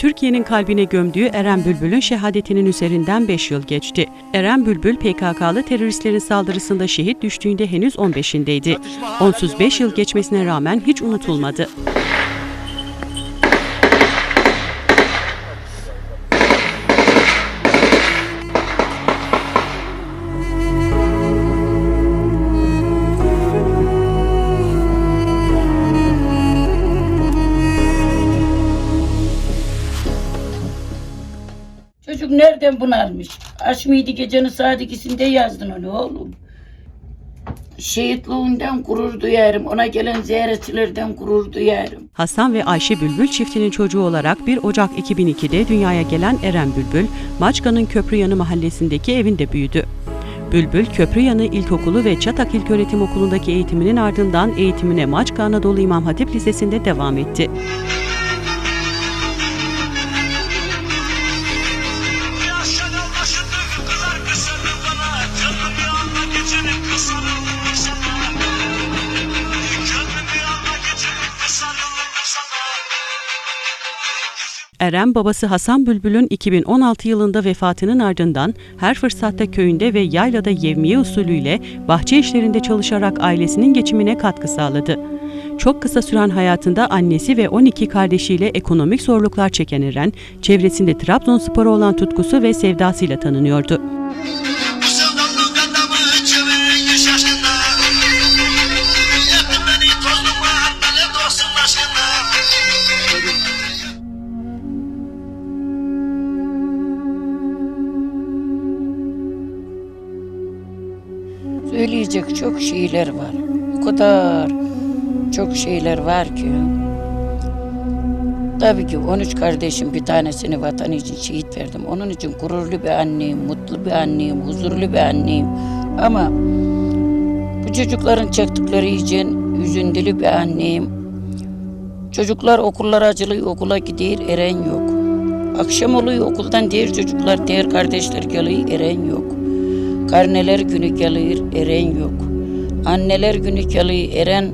Türkiye'nin kalbine gömdüğü Eren Bülbül'ün şehadetinin üzerinden 5 yıl geçti. Eren Bülbül PKK'lı teröristlerin saldırısında şehit düştüğünde henüz 15'indeydi. Onsuz 5 yıl geçmesine rağmen hiç unutulmadı. Çocuk nereden bunalmış? Aç mıydı gecenin saat ikisinde yazdın onu oğlum. Şehitliğinden gurur duyarım. Ona gelen ziyaretçilerden gurur duyarım. Hasan ve Ayşe Bülbül çiftinin çocuğu olarak 1 Ocak 2002'de dünyaya gelen Eren Bülbül, Maçka'nın Köprüyanı mahallesindeki evinde büyüdü. Bülbül, Köprüyanı İlkokulu ve Çatak İlköğretim Okulu'ndaki eğitiminin ardından eğitimine Maçka Anadolu İmam Hatip Lisesi'nde devam etti. Eren babası Hasan Bülbül'ün 2016 yılında vefatının ardından her fırsatta köyünde ve yaylada yevmiye usulüyle bahçe işlerinde çalışarak ailesinin geçimine katkı sağladı. Çok kısa süren hayatında annesi ve 12 kardeşiyle ekonomik zorluklar çeken Eren, çevresinde Trabzonspor'a olan tutkusu ve sevdasıyla tanınıyordu. Söyleyecek çok şeyler var. O kadar çok şeyler var ki. Tabii ki 13 kardeşim bir tanesini vatan için şehit verdim. Onun için gururlu bir anneyim, mutlu bir anneyim, huzurlu bir anneyim. Ama bu çocukların çektikleri için üzüntülü bir anneyim. Çocuklar okullar acılıyor, okula gidiyor, eren yok. Akşam oluyor okuldan diğer çocuklar, diğer kardeşler geliyor, eren yok. Karneler günü geliyor, eren yok. Anneler günü geliyor, eren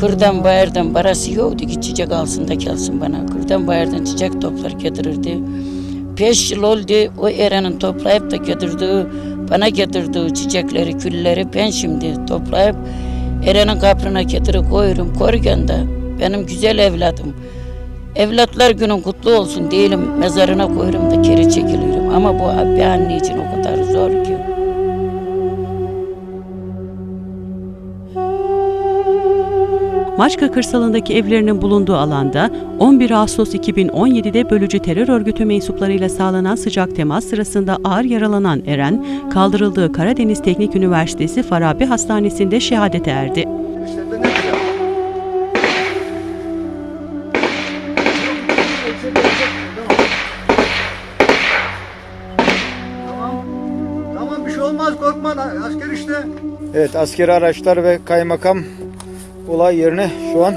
kırdan bayırdan parası yoktu ki çiçek alsın da gelsin bana. Kırdan bayırdan çiçek toplar getirirdi. Beş yıl oldu o erenin toplayıp da getirdiği, bana getirdiği çiçekleri, külleri ben şimdi toplayıp erenin kabrına getirip koyuyorum. Korken de benim güzel evladım. Evlatlar günün kutlu olsun diyelim mezarına koyuyorum da geri çekiliyorum. Ama bu bir anne için o kadar zor ki. Maçka kırsalındaki evlerinin bulunduğu alanda 11 Ağustos 2017'de bölücü terör örgütü mensuplarıyla sağlanan sıcak temas sırasında ağır yaralanan Eren, kaldırıldığı Karadeniz Teknik Üniversitesi Farabi Hastanesi'nde şehadete erdi. Tamam bir şey olmaz korkma asker işte. Evet askeri araçlar ve kaymakam olay yerine şu an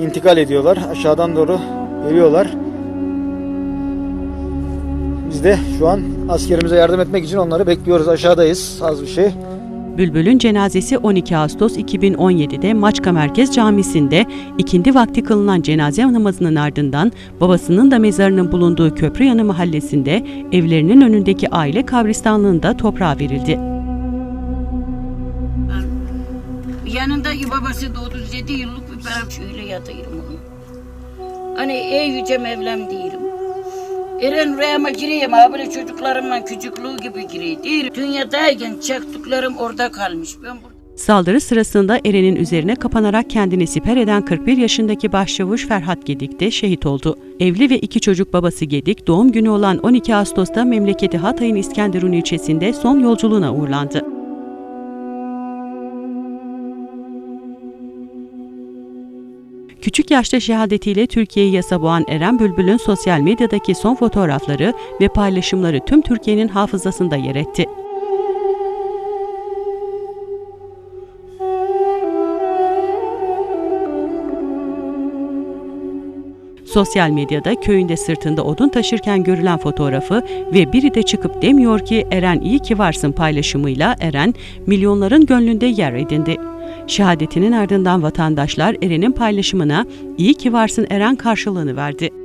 intikal ediyorlar. Aşağıdan doğru geliyorlar. Biz de şu an askerimize yardım etmek için onları bekliyoruz. Aşağıdayız az bir şey. Bülbül'ün cenazesi 12 Ağustos 2017'de Maçka Merkez Camisi'nde ikindi vakti kılınan cenaze namazının ardından babasının da mezarının bulunduğu Köprüyanı mahallesinde evlerinin önündeki aile kabristanlığında toprağa verildi. Yanındaki babası da 37 yıllık bir param şöyle yatırım onu. Hani ey yüce Mevlam diyelim. Eren rüyama gireyim ha böyle çocuklarımla küçüklüğü gibi gireyim. Dünyadayken çaktıklarım orada kalmış. Ben burada Saldırı sırasında Eren'in üzerine kapanarak kendini siper eden 41 yaşındaki başçavuş Ferhat Gedik de şehit oldu. Evli ve iki çocuk babası Gedik, doğum günü olan 12 Ağustos'ta memleketi Hatay'ın İskenderun ilçesinde son yolculuğuna uğurlandı. Küçük yaşta şehadetiyle Türkiye'yi yasa boğan Eren Bülbül'ün sosyal medyadaki son fotoğrafları ve paylaşımları tüm Türkiye'nin hafızasında yer etti. Sosyal medyada köyünde sırtında odun taşırken görülen fotoğrafı ve biri de çıkıp demiyor ki Eren iyi ki varsın paylaşımıyla Eren milyonların gönlünde yer edindi. Şehadetinin ardından vatandaşlar Eren'in paylaşımına iyi ki varsın Eren karşılığını verdi.